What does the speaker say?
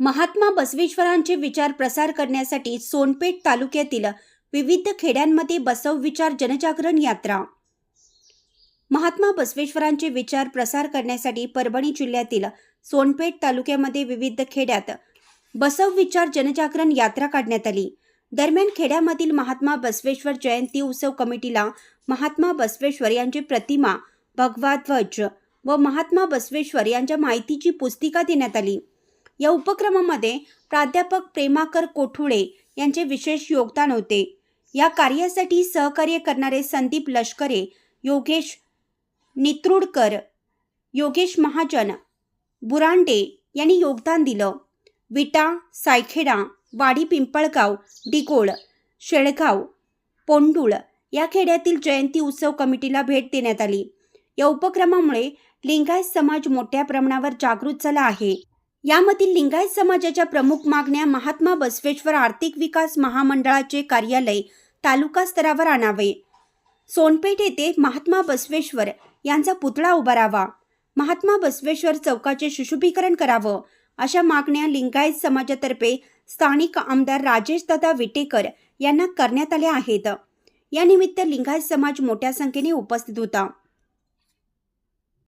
महात्मा बसवेश्वरांचे विचार प्रसार करण्यासाठी सोनपेठ तालुक्यातील विविध खेड्यांमध्ये बसव विचार जनजागरण यात्रा. महात्मा बसवेश्वरांचे विचार प्रसार करण्यासाठी परभणी जिल्ह्यातील सोनपेठ तालुक्यामध्ये विविध खेड्यात बसव विचार जनजागरण यात्रा काढण्यात आली. दरम्यान खेड्यामधील महात्मा बसवेश्वर जयंती उत्सव कमिटीला महात्मा बसवेश्वर यांची प्रतिमा भगवा ध्वज व महात्मा बसवेश्वर यांच्या माहितीची पुस्तिका देण्यात आली. या उपक्रमामध्ये प्राध्यापक प्रेमाकर कोठुळे यांचे विशेष योगदान होते. या कार्यासाठी सहकार्य करणारे संदीप लष्करे योगेश नित्रुडकर योगेश महाजन बुरांडे यांनी योगदान दिलं. विटा सायखेडा वाडी पिंपळगाव डिगोळ शेळगाव पोंडुळ या खेड्यातील जयंती उत्सव कमिटीला भेट देण्यात आली. या उपक्रमामुळे लिंगायत समाज मोठ्या प्रमाणावर जागृत झाला आहे. यामधील लिंगायत समाजाच्या प्रमुख मागण्या महात्मा बसवेश्वर आर्थिक विकास महामंडळाचे कार्यालय तालुका स्तरावर आणावे. सोनपेठ येथे महात्मा बसवेश्वर यांचा पुतळा उभारावा महात्मा बसवेश्वर चौकाचे सुशोभीकरण करावं अशा मागण्या लिंगायत समाजातर्फे स्थानिक आमदार राजेश दादा विटेकर यांना करण्यात आल्या आहेत. यानिमित्त लिंगायत समाज मोठ्या संख्येने उपस्थित होता.